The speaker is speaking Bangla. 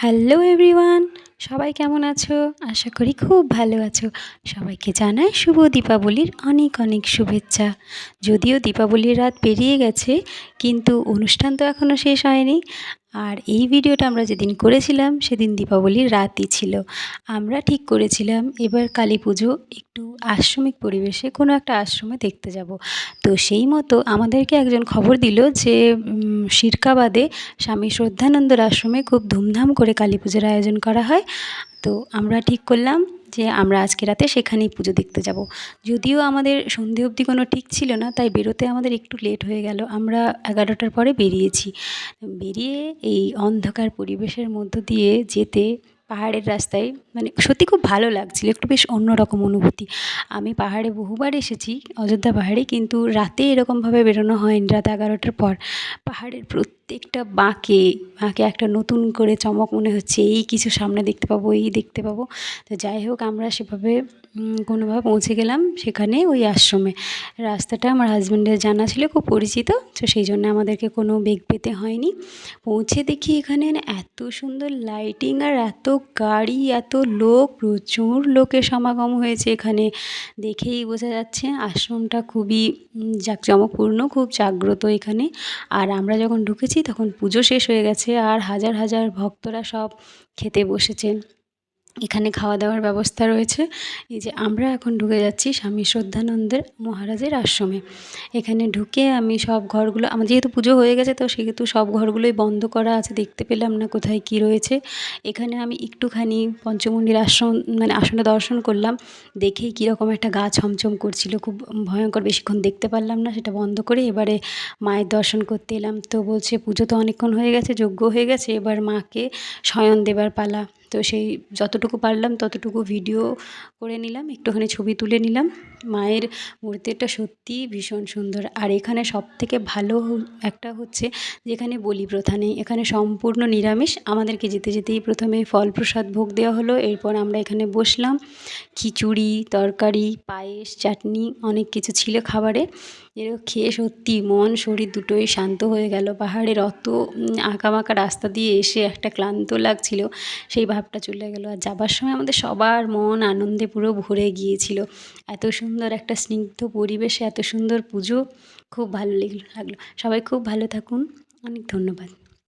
হ্যালো এভরিওয়ান, সবাই কেমন আছো? আশা করি খুব ভালো আছো। সবাইকে জানাই শুভ দীপাবলির অনেক অনেক শুভেচ্ছা। যদিও দীপাবলির রাত পেরিয়ে গেছে, কিন্তু অনুষ্ঠান তো এখনও শেষ হয়নি। আর এই ভিডিওটা আমরা যেদিন করেছিলাম, সেদিন দীপাবলির রাতই ছিল। আমরা ঠিক করেছিলাম, এবার কালী পুজো, একটু আশ্রমিক পরিবেশে কোনো একটা আশ্রমে দেখতে যাব। তো সেই মতো আমাদেরকে একজন খবর দিল যে শিরকাবাদে স্বামী শ্রদ্ধানন্দর আশ্রমে খুব ধুমধাম করে কালী পুজোর আয়োজন করা হয়। তো আমরা ঠিক করলাম যে আমরা আজকে রাতে সেখানেই পুজো দেখতে যাব। যদিও আমাদের সন্ধে অবধি কোনো ঠিক ছিল না, তাই বেরোতে আমাদের একটু লেট হয়ে গেল। আমরা এগারোটার পরে বেরিয়েছি। বেরিয়ে এই অন্ধকার পরিবেশের মধ্য দিয়ে যেতে পাহাড়ের রাস্তায় মানে সত্যি খুব ভালো লাগছিল, একটু বেশ অন্যরকম অনুভূতি। আমি পাহাড়ে বহুবার এসেছি, অযোধ্যা পাহাড়ে, কিন্তু রাতে এরকমভাবে বেরোনো হয়নি, রাত এগারোটার পর। পাহাড়ের প্রত্যেকটা বাঁকে বাঁকে একটা নতুন করে চমক মনে হচ্ছে, এই কিছু সামনে দেখতে পাবো, এই দেখতে পাবো। তো যাই হোক, আমরা সেভাবে কোনোভাবে পৌঁছে গেলাম সেখানে ওই আশ্রমে। রাস্তাটা আমার হাজব্যান্ডের জানা ছিল, খুব পরিচিত, তো সেই জন্য আমাদেরকে কোনো বেগ পেতে হয়নি। পৌঁছে দেখি এখানে এত সুন্দর লাইটিং আর এত গাড়ি, এত লোক, প্রচুর লোকের সমাগম হয়েছে এখানে। দেখেই বোঝা যাচ্ছে আশ্রমটা খুবই জাঁকজমকপূর্ণ, খুব জাগ্রত এখানে। আর আমরা যখন ঢুকেছি তখন পুজো শেষ হয়ে গেছে আর হাজার হাজার ভক্তরা সব খেতে বসেছেন। এখানে খাওয়া দাওয়ার ব্যবস্থা রয়েছে। এই যে আমরা এখন ঢুকে যাচ্ছি স্বামী শ্রদ্ধানন্দের মহারাজের আশ্রমে। এখানে ঢুকে আমি সব ঘরগুলো, আমার যেহেতু পুজো হয়ে গেছে, তো সেহেতু সব ঘরগুলোই বন্ধ করা আছে, দেখতে পেলাম না কোথায় কী রয়েছে। এখানে আমি একটুখানি পঞ্চমুণ্ডির আশ্রম মানে আসনে দর্শন করলাম। দেখেই কীরকম একটা গা ছমছম করছিল, খুব ভয়ঙ্কর, বেশিক্ষণ দেখতে পারলাম না, সেটা বন্ধ করে এবারে মায়ের দর্শন করতে এলাম। তো বলছে, পুজো তো অনেকক্ষণ হয়ে গেছে যজ্ঞ হয়ে গেছে, এবার মাকে শয়ন দেবার পালা। তো সেই যতটুকু পারলাম, ততটুকু ভিডিও করে নিলাম, একটুখানি ছবি তুলে নিলাম। মায়ের মূর্তিটা সত্যিই ভীষণ সুন্দর। আর এখানে সবথেকে ভালো একটা হচ্ছে যেখানে বলি প্রথা নেই, এখানে সম্পূর্ণ নিরামিষ। আমাদেরকে যেতে যেতেই প্রথমে ফল প্রসাদ ভোগ দেওয়া হলো, এরপর আমরা এখানে বসলাম। খিচুড়ি, তরকারি, পায়েস, চাটনি, অনেক কিছু ছিল খাবারে। এগুলো খেয়ে সত্যি মন, শরীর দুটোই শান্ত হয়ে গেল। পাহাড়ের অত আঁকাবাঁকা রাস্তা দিয়ে এসে একটা ক্লান্ত লাগছিল। সেই ভাবটা চলে গেল। আর যাবার সময় আমাদের সবার মন আনন্দে পুরো ভরে গিয়েছিল। এত সুন্দর একটা স্নিগ্ধ পরিবেশে, এত সুন্দর পুজো। খুব ভালো লাগল। সবাই খুব ভালো থাকুন। অনেক ধন্যবাদ।